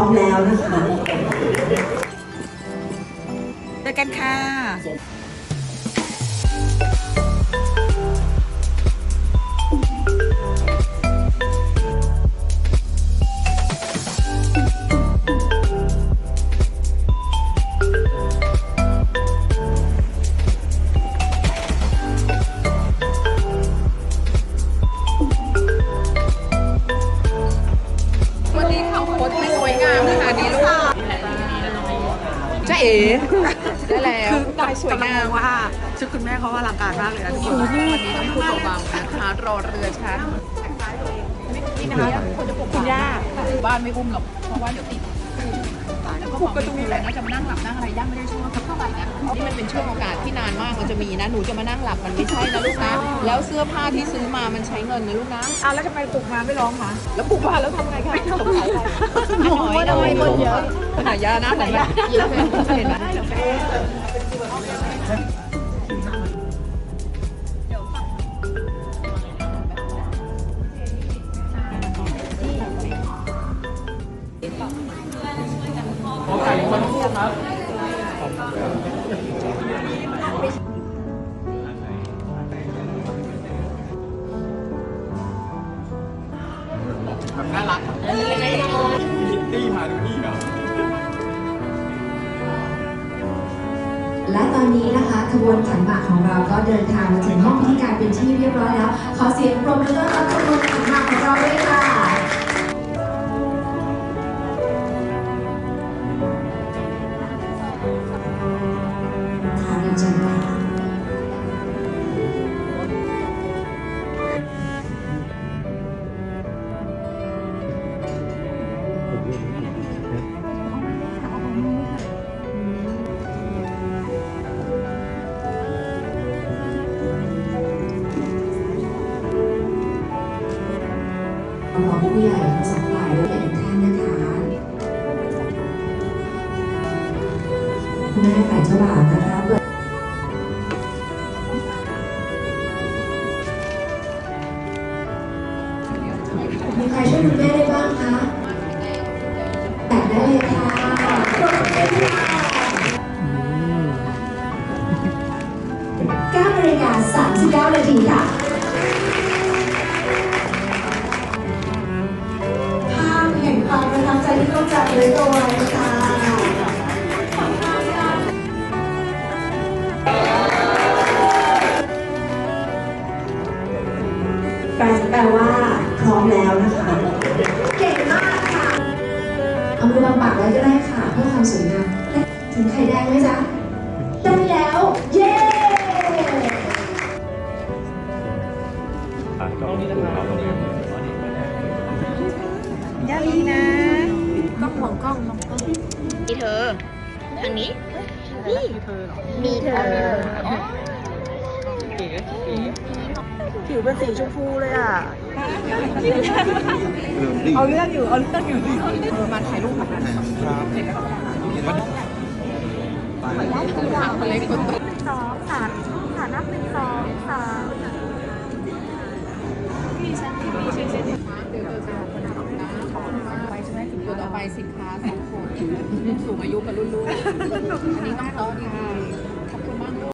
พร้อมแล้วนะคะเจอกันค่ะ เอ๋ได้แล้วลายสวยงามว่าชุดคุณแม่เขาอลังการมากเลยนะทุกคนวันนี้ต้องพูดเบาๆนะคะรอเรือช้านี่นะคะคุณย่าบ้านไม่อุ้มหรอกเพราะว่าเดี๋ยวติด แล้วก็บอกประตูแหละว่าจะมานั่งหลับนั่งอะไรย่าไม่ได้ช่วงสักเท่าไหร่นะนี่มันเป็นช่วงโอกาสที่นานมากมันจะมีนะหนูจะมานั่งหลับมันไม่ใช่นะลูกนะแล้วเสื้อผ้าที่ซื้อมามันใช้เงินนะลูกนะเอาแล้วทำไมปลุกมาไม่ร้องคะแล้วปลูกบ้านแล้วทำไงคะสงสัยอะไรหอยหน่อยคนเยอะหายานะหายาเยอะเห็นไหม และตอนนี้นะคะขบวนขันหมากของเราก็เดินทางมาถึงห้องพิธีการเป็นที่เรียบร้อยแล้ว ขอเสียงปรบมือต้อนรับขบวนขันหมากของเราด้วยค่ะ ขอผู้ใหญ่ทั้งสองฝ่ายด้วยทุกท่านนะคะคุณแม่ฝ่ายเจ้าบ่าวนะคะเปิดมีใครช่วยคุณแม่ได้บ้างคะ ต้องจำไว้ตัวค่ะแปลแปลว่าพร้อมแล้วนะคะ เก่งมากค่ะ เอามือบังปากไว้ก็ได้ค่ะ เพื่อความสวยงามถึงไข่แดงไหมจ๊ะ ได้แล้ว เย้ มีเธอ ทางนี้นี่มีเธอเหรอมีเธอผิวเป็นสีชมพูเลยอะ เอาเรื่องอยู่ เอาเรื่องอยู่เออมาถ่ายรูปกับมันอะไรคนตกสองสามฐานับหนึ่งสองสามไปใช่ไหมถึงตัวต่อ ไปสินค้าสองคนสูงอายุกับรุ่นลูกอันนี้ต้องต้อนค่ะ